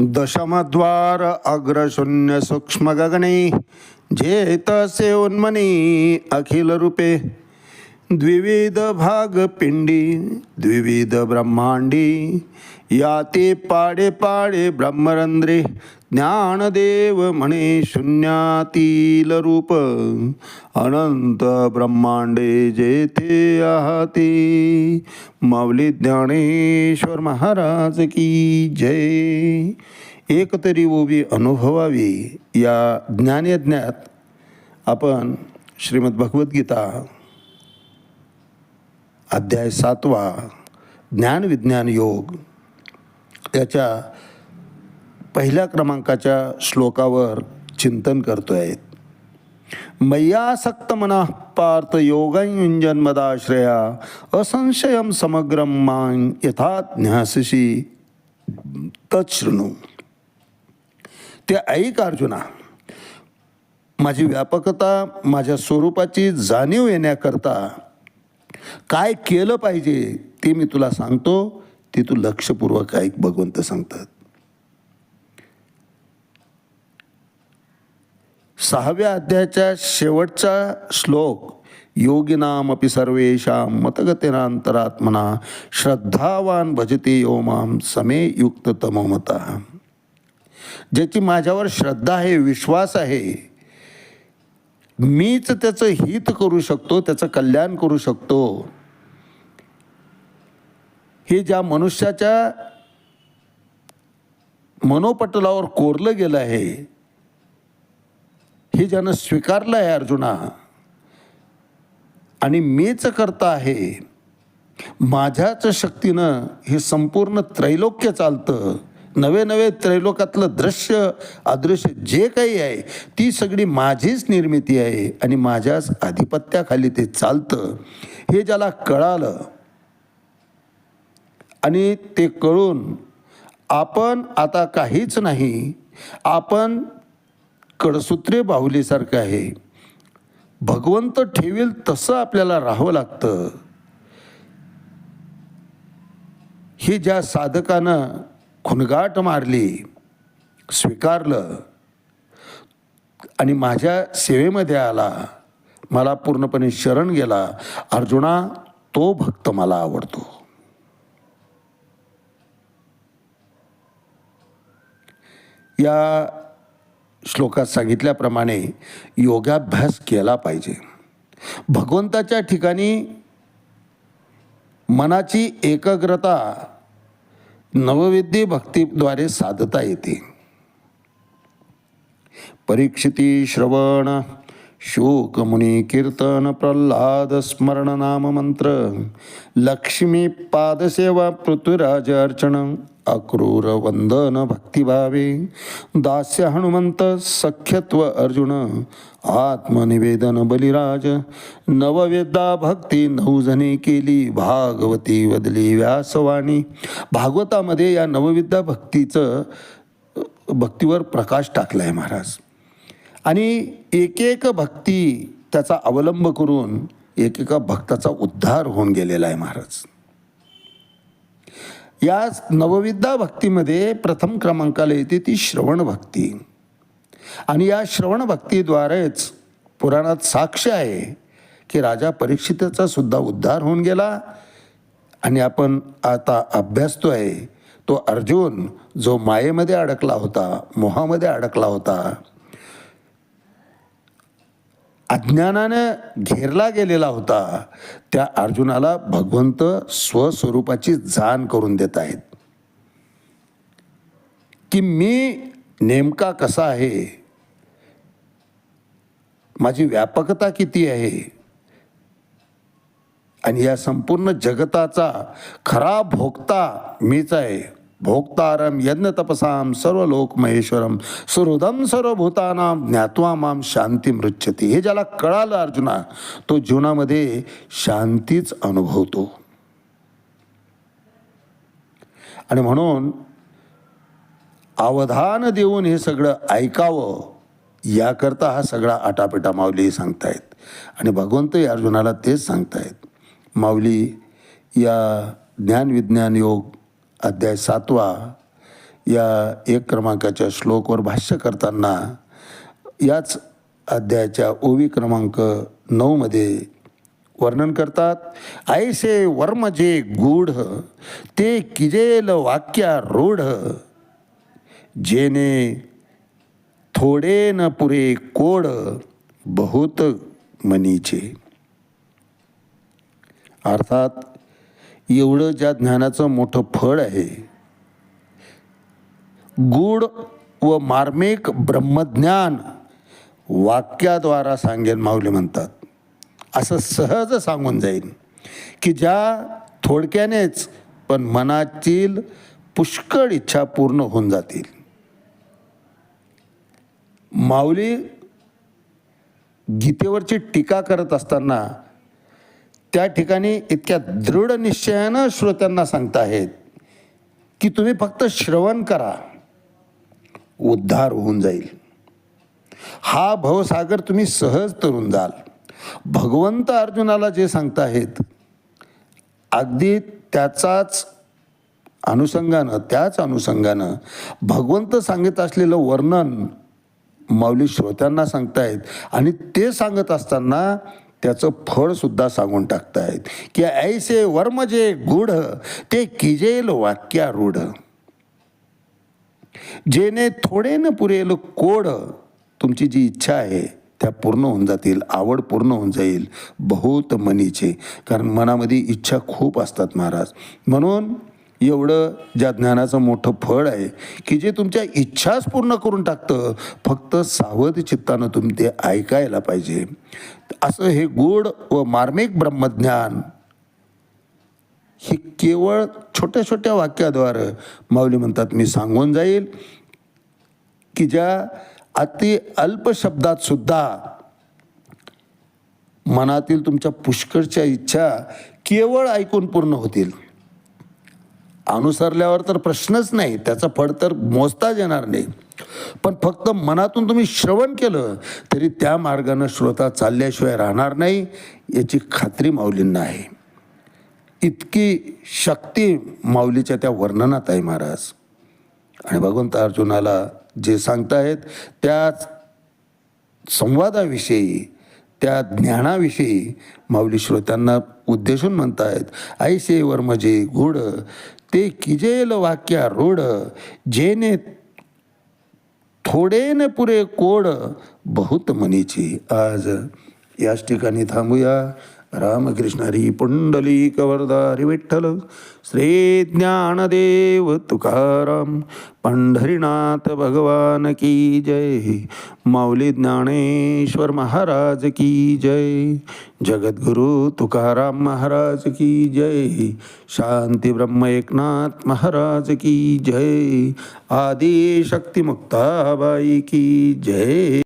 दशमद्वार अग्रशून्य सूक्ष्म गगणे जेतसे उन्मनी अखिल रूपे। द्विविध भाग पिंडी द्विविध ब्रह्मांडी या ते पाडे पाडे ब्रह्मरंध्रे। ज्ञानदेव म्हणे शून्यातील रूप अनंत ब्रह्मांडे जेथे आहाते माऊली ज्ञानेश्वर महाराज की जय एकतरी ओबी अनुभवावी या ज्ञानयज्ञात आपण श्रीमद भगवद्गीता अध्याय सातवा ज्ञानविज्ञान योग याच्या पहिल्या क्रमांकाच्या श्लोकावर चिंतन करतो आहेत मय्यासक्त मना पार्थ योगयुंजन्मदाश्रया असंशयम समग्रम मां यथा ज्ञासिशी तच्छृणू. ते ऐक अर्जुना माझी व्यापकता माझ्या स्वरूपाची जाणीव येण्याकरता काय केलं पाहिजे ते मी तुला सांगतो ते तू लक्षपूर्वक ऐक भगवंत सांगतात. सहाव्या अध्यायाच्या शेवटचा श्लोक योगिनामपि सर्वेषां मतगतिरांतरात्मना श्रद्धावान भजते यो माम समे युक्त तमोमत ज्याची माझ्यावर श्रद्धा आहे विश्वास आहे मीच त्याचं हित करू शकतो त्याचं कल्याण करू शकतो. हे ज्या मनुष्याच्या मनोपटलावर कोरलं गेलं आहे हे ज्यानं स्वीकारलं आहे अर्जुना आणि मीच करता आहे माझ्याच शक्तीनं हे संपूर्ण त्रैलोक्य चालतं. नवे नवे त्रैलोकातलं दृश्य अदृश्य जे काही आहे ती सगळी माझीच निर्मिती आहे आणि माझ्याच आधिपत्याखाली ते चालतं. हे ज्याला कळालं आणि ते कळून आपण आता काहीच नाही आपण कडसूत्रे बाहुलीसारखं आहे. भगवंत ठेवील तसं आपल्याला राहावं लागतं. ही ज्या साधकानं खुणगाट मारली स्वीकारलं आणि माझ्या सेवेमध्ये आला मला पूर्णपणे शरण गेला अर्जुना तो भक्त मला आवडतो. या श्लोकात सांगितल्याप्रमाणे योगाभ्यास केला पाहिजे. भगवंताच्या ठिकाणी मनाची एकाग्रता नववेद्य भक्तीद्वारे साधता येते. परीक्षिती श्रवण शोकमुनी कीर्तन प्रल्हाद स्मरण नाम मंत्र लक्ष्मी पादसेवा पृथ्वीराज अर्चन अक्रूर वंदन भक्तिभावे। दास्य हनुमंत सख्यत्व अर्जुन। आत्मनिवेदन बलिराज। नववेदा भक्ती नऊजने केली। भागवती वदली व्यासवाणी। भागवतामध्ये या नवविद्या भक्तीचं भक्तीवर प्रकाश टाकला आहे महाराज. आणि एक एक भक्ती त्याचा अवलंब करून एकेका भक्ताचा उद्धार होऊन गेलेला आहे महाराज. या नवविद्या भक्तीमध्ये प्रथम क्रमांकाला येते ती श्रवण भक्ती. आणि या श्रवण भक्तीद्वारेच पुराणात साक्ष आहे की राजा परीक्षितेचा सुद्धा उद्धार होऊन गेला. आणि आपण आता अभ्यासतो आहे तो अर्जुन जो मायेमध्ये अडकला होता मोहामध्ये अडकला होता अज्ञानानं घेरला गेलेला होता. त्या अर्जुनाला भगवंत स्वस्वरूपाची जाण करून देत आहेत. की मी नेमका कसा आहे? माझी व्यापकता किती आहे? आणि या संपूर्ण जगताचा खरा भोगता मीच आहे. भोक्तारम यज्ञ तपसाम सर्व लोक महेश्वरम सुहृदम सर्वभूतानाम ज्ञात्वा माम शांती मृच्छती हे ज्याला कळालं अर्जुना तो जीवनामध्ये शांतीच अनुभवतो. आणि म्हणून अवधान देऊन हे सगळं ऐकावं याकरता हा सगळा आटापिटा माऊली सांगतायत. आणि भगवंतही अर्जुनाला तेच सांगतायत. माऊली या ज्ञानविज्ञान योग अध्याय सातवा या एक क्रमांकाच्या श्लोकवर भाष्य करताना याच अध्यायाच्या ओवी क्रमांक नऊमध्ये वर्णन करतात ऐसे वर्म जे गूढ ते किजेल वाक्या रूढ जेने थोडे न पुरे कोड बहुत मनीचे. अर्थात एवढं ज्या ज्ञानाचं मोठं फळ आहे गूढ व मार्मिक ब्रह्मज्ञान वाक्याद्वारा सांगेन माऊली म्हणतात. असं सहज सांगून जाईल की ज्या थोडक्यानेच पण मनातील पुष्कळ इच्छा पूर्ण होऊन जातील. माऊली गीतेवरची टीका करत असताना त्या ठिकाणी इतक्या दृढ निश्चयानं श्रोत्यांना सांगताहेत की तुम्ही फक्त श्रवण करा उद्धार होऊन जाईल. हा भवसागर तुम्ही सहज तरून जाल. भगवंत अर्जुनाला जे सांगताहेत अगदी त्याचाच अनुषंगानं त्याच अनुषंगानं भगवंत सांगत असलेलं वर्णन माऊली श्रोत्यांना सांगतायत आणि ते सांगत असताना त्याचं फळसुद्धा सांगून टाकतायत. की ऐसे वर्म जे गुढ ते किजेल वाक्यारूढ जेने थोडे न पुरेल कोड तुमची जी इच्छा आहे त्या पूर्ण होऊन जातील आवड पूर्ण होऊन जाईल बहुत मनीचे. कारण मनामध्ये इच्छा खूप असतात महाराज. म्हणून एवढं ज्या ज्ञानाचं मोठं फळ आहे की जे तुमच्या इच्छाच पूर्ण करून टाकतं फक्त सावध चित्तानं तुम्ही ते ऐकायला पाहिजे. असं हे गोड व मार्मिक ब्रह्मज्ञान हे केवळ छोट्या छोट्या वाक्याद्वारे माऊली म्हणतात मी सांगून जाईल की ज्या अति अल्प शब्दात सुद्धा मनातील तुमच्या पुष्कळच्या इच्छा केवळ ऐकून पूर्ण होतील. अनुसरल्यावर तर प्रश्नच नाही. त्याचं फळ तर मोजताच येणार नाही. पण फक्त मनातून तुम्ही श्रवण केलं तरी त्या मार्गानं श्रोता चालल्याशिवाय राहणार नाही याची खात्री माऊलींना आहे. इतकी शक्ती माऊलीच्या त्या वर्णनात आहे महाराज. आणि भगवंत अर्जुनाला जे सांगतायत त्याच संवादाविषयी त्या ज्ञानाविषयी माऊली श्रोत्यांना उद्देशून म्हणतायत ऐसे वर्मजे गुड ते किजेल वाक्या रोड जेने थोडे न पुरे कोड बहुत मनीची आज. याच ठिकाणी थांबूया. रामकृष्णरी हरी पुंडली विठ्ठल श्री ज्ञानदेव तुकाराम पंढरीनाथ भगवान की जय माऊली ज्ञानेश्वर महाराज की जय जगद्गुरु तुकाराम महाराज की जय शांती ब्रह्म एकनाथ महाराज की जय आदि शक्ती मुक्ताबाई की जय।